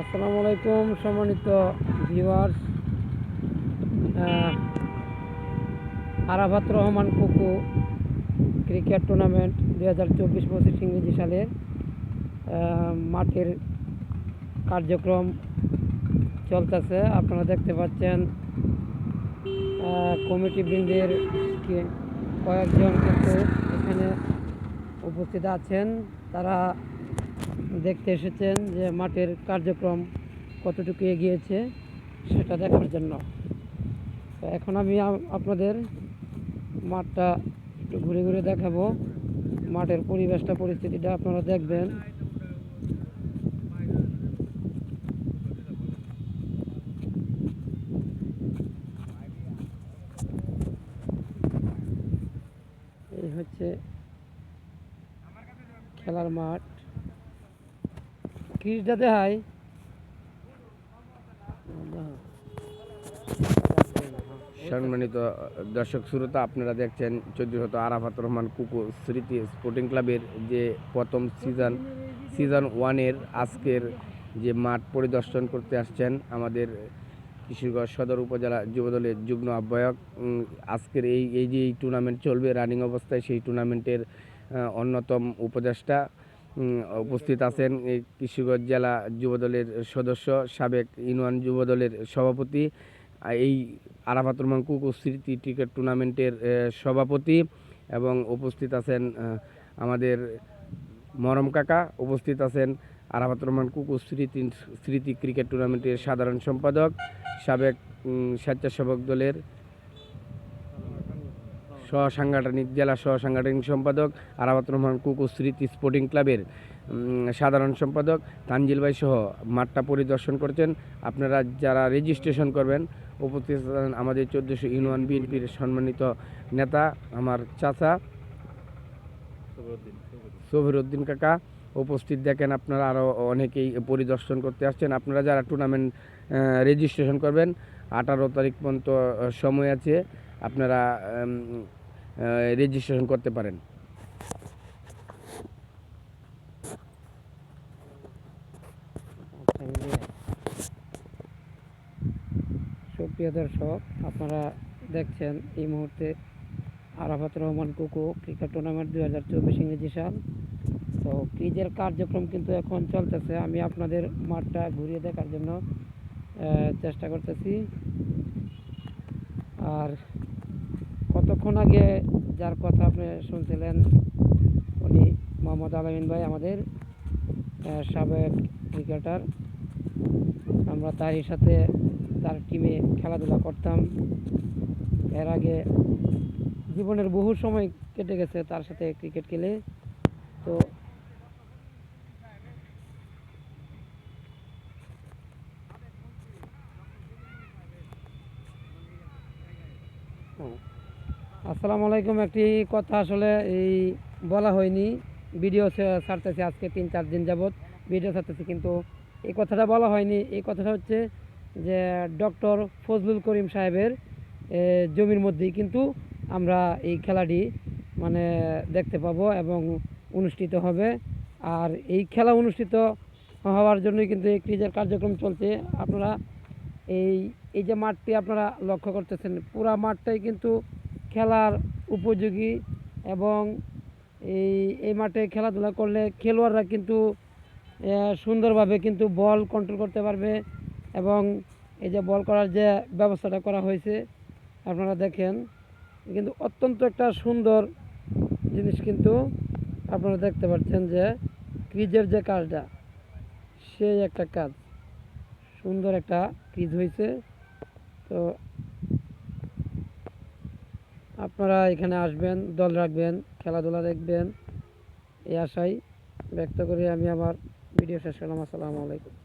আসসালামু আলাইকুম, সম্মানিত ভিউয়ার্স আরাফাত রহমান কুকু ক্রিকেট টুর্নামেন্ট দুই হাজার চব্বিশ পঁচিশ ইংরেজি সালের মাঠের কার্যক্রম চলতেছে। আপনারা দেখতে পাচ্ছেন কমিটি বৃন্দের কয়েকজন কিন্তু এখানে উপস্থিত আছেন। তারা দেখতে এসেছেন যে মাঠের কার্যক্রম কতটুকু এগিয়েছে সেটা দেখার জন্য। এখন আমি আপনাদের মাঠটা একটু ঘুরে ঘুরে দেখাবো। মাঠের পরিবেশটা, পরিস্থিতিটা আপনারা দেখবেন। এই হচ্ছে খেলার মাঠ। সম্মানিত দর্শক, শ্রোতা, আপনারা দেখছেন চৌধুরীহত আরাফাত রহমান কুকু স্মৃতি স্পোর্টিং ক্লাবের যে প্রথম সিজন সিজন ওয়ানের আজকের যে মাঠ পরিদর্শন করতে আসছেন আমাদের কিশোরগঞ্জ সদর উপজেলা যুবদলের যুগ্ম আহ্বায়ক। আজকের এই এই যে এই টুর্নামেন্ট চলবে রানিং অবস্থায় সেই টুর্নামেন্টের অন্যতম উপদেষ্টা। উপস্থিত আছেন কিশোরগঞ্জ জেলা যুবদলের সদস্য, সাবেক ইউনিয়ন যুবদলের সভাপতি এই আরাফাত রহমান কুকু স্মৃতি ক্রিকেট টুর্নামেন্টের সভাপতি এবং উপস্থিত আছেন আমাদের মরম কাকা, উপস্থিত আছেন আরাফাত রহমান কুকু স্মৃতি স্মৃতি ক্রিকেট টুর্নামেন্টের সাধারণ সম্পাদক, সাবেক স্বেচ্ছাসেবক দলের সহ সাংগঠনিক জেলা সহ সাংগঠনিক সম্পাদক আরাফাত রহমান কুকু স্মৃতি স্পোর্টিং ক্লাবের সাধারণ সম্পাদক তানজিল ভাই সহ মাঠটা পরিদর্শন করছেন। আপনারা যারা রেজিস্ট্রেশন করবেন উপস্থিত আমাদের চোদ্দোশো ইউনিয়ন বিএনপির সম্মানিত নেতা আমার চাচা সবির উদ্দিন কাকা উপস্থিত দেখেন আপনারা আরও অনেকেই পরিদর্শন করতে আসছেন। আপনারা যারা টুর্নামেন্ট রেজিস্ট্রেশন করবেন আঠারো তারিখ পর্যন্ত সময় আছে। আপনারা রেজিস্ট্রেশন করতে পারেন। সুপ্রিয় দর্শক, আপনারা দেখছেন এই মুহূর্তে আরাফাত রহমান কুকু ক্রিকেট টুর্নামেন্ট দুই হাজার চব্বিশ ইংরেজি সাল। তো ক্রিজের কার্যক্রম কিন্তু এখন চলতেছে। আমি আপনাদের মাঠটা ঘুরিয়ে দেখার জন্য চেষ্টা করতেছি। আর কতক্ষণ আগে যার কথা আপনি শুনছিলেন, উনি মোহাম্মদ আলামিন ভাই আমাদের সাবেক ক্রিকেটার আমরা তারই সাথে তার টিমে খেলাধুলা করতাম এর আগে জীবনের বহু সময় কেটে গেছে তার সাথে ক্রিকেট খেলে তো হুম। আসসালামু আলাইকুম, একটি কথা আসলে এই বলা হয়নি। ভিডিও ছাড়তেছি আজকে তিন চার দিন যাবত ভিডিও ছাড়তেছি কিন্তু এই কথাটা বলা হয়নি। এই কথাটা হচ্ছে যে ডক্টর ফজলুল করিম সাহেবের জমির মধ্যেই কিন্তু আমরা এই খেলাটি মানে দেখতে পাবো এবং অনুষ্ঠিত হবে। আর এই খেলা অনুষ্ঠিত হওয়ার জন্যই কিন্তু এই ক্রিজের কার্যক্রম চলছে। আপনারা এই এই যে মাঠটি আপনারা লক্ষ্য করতেছেন, পুরা মাঠটাই কিন্তু খেলার উপযোগী এবং এই এই মাঠে খেলাধুলা করলে খেলোয়াড়রা কিন্তু সুন্দরভাবে কিন্তু বল কন্ট্রোল করতে পারবে এবং এই যে বল করার যে ব্যবস্থাটা করা হয়েছে, আপনারা দেখেন কিন্তু অত্যন্ত একটা সুন্দর জিনিস কিন্তু আপনারা দেখতে পাচ্ছেন যে ক্রিজের যে কাজটা, সেই একটা কাজ। সুন্দর একটা ক্রিজ হয়েছে। তো আপনারা এখানে আসবেন, দল রাখবেন, খেলাধুলা দেখবেন। এই আশাই ব্যক্ত করে আমি আমার ভিডিও শেষ করলাম। আসসালামু আলাইকুম।